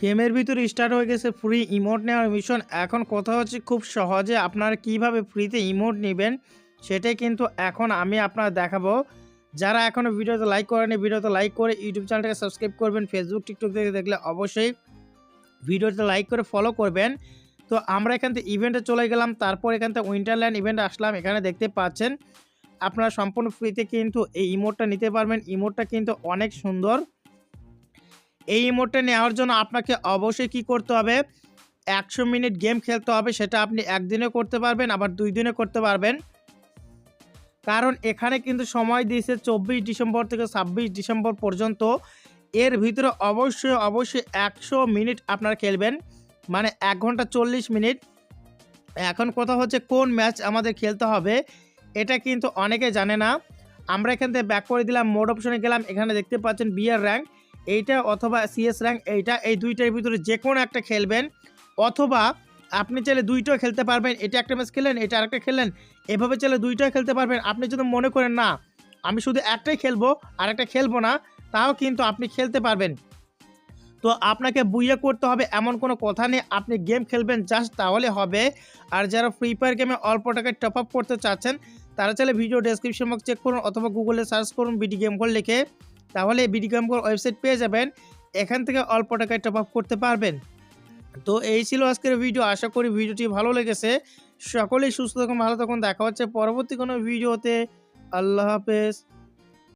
গেমের ভিতরে স্টার্ট হয়ে গেছে ফ্রি ইমোট নেওয়ার মিশন এখন কথা হচ্ছে খুব সহজে আপনারা কীভাবে ফ্রিতে ইমোট নেবেন, সেটাই কিন্তু এখন আমি আপনার দেখাবো। যারা এখনও ভিডিওতে লাইক করেনি ভিডিওতে লাইক করে ইউটিউব চ্যানেলটাকে সাবস্ক্রাইব করবেন ফেসবুক টিকটক থেকে দেখলে অবশ্যই ভিডিওতে লাইক করে ফলো করবেন। তো আমরা এখান থেকে ইভেন্টে চলে গেলাম, তারপর এখান থেকে উইন্টারল্যান্ড ইভেন্ট আসলাম, এখানে দেখতে পাচ্ছেন। আপনারা সম্পূর্ণ ফ্রিতে কিন্তু এই ইমোটটা নিতে পারবেন। ইমোটটা কিন্তু অনেক সুন্দর। এই ইমোটটা নেওয়ার জন্য আপনাকে অবশ্যই কি করতে হবে? একশো মিনিট গেম খেলতে হবে, সেটা আপনি একদিনে করতে পারবেন, আবার দুই দিনে করতে পারবেন। কারণ এখানে কিন্তু সময় দিয়েছে চব্বিশ ডিসেম্বর থেকে ছাব্বিশ ডিসেম্বর পর্যন্ত। এর ভিতরে অবশ্যই অবশ্যই একশো মিনিট আপনারা খেলবেন। মানে এক ঘণ্টা চল্লিশ মিনিট। এখন কথা হচ্ছে কোন ম্যাচ আমাদের খেলতে হবে, এটা কিন্তু অনেকে জানে না। আমরা এখান থেকে ব্যাক করে দিলাম মোড অপশনে গেলাম, এখানে দেখতে পাচ্ছেন বিয়ার র্যাঙ্ক এইটা অথবা সিএস র্যাঙ্ক এইটা, এই দুইটার ভিতরে যে কোনো একটা খেলবেন। অথবা আপনি চাইলে দুইটাও খেলতে পারবেন। এটা একটা ম্যাচ খেলেন এটা আরেকটা খেললেন। এভাবে চাইলে দুইটাও খেলতে পারবেন। আপনি যদি মনে করেন, না, আমি শুধু একটাই খেলব আর একটা খেলব না, তাও কিন্তু আপনি খেলতে পারবেন। তো আপনাকে বুইয়ে করতে হবে, এমন কোনো কথা নেই। আপনি গেম খেলবেন জাস্ট তাহলে হবে। আর যারা ফ্রি ফায়ার গেমে অল্প টাকায় টপ আপ করতে চাচ্ছেন, তারা চাইলে ভিডিও ডেসক্রিপশন বক্স চেক করুন অথবা গুগলে সার্চ করুন বিডি গেম কল লিখে। তাহলে বিডি গেম কল ওয়েবসাইট পেয়ে যাবেন। এখান থেকে অল্প টাকায় টপ আপ করতে পারবেন। তো এই ছিল আজকের ভিডিও আশা করি ভিডিওটি ভালো লেগেছে। সকলেই সুস্থ থাকুন, ভালো থাকুন। দেখা হচ্ছে পরবর্তী কোনো ভিডিওতে আল্লাহ হাফেজ।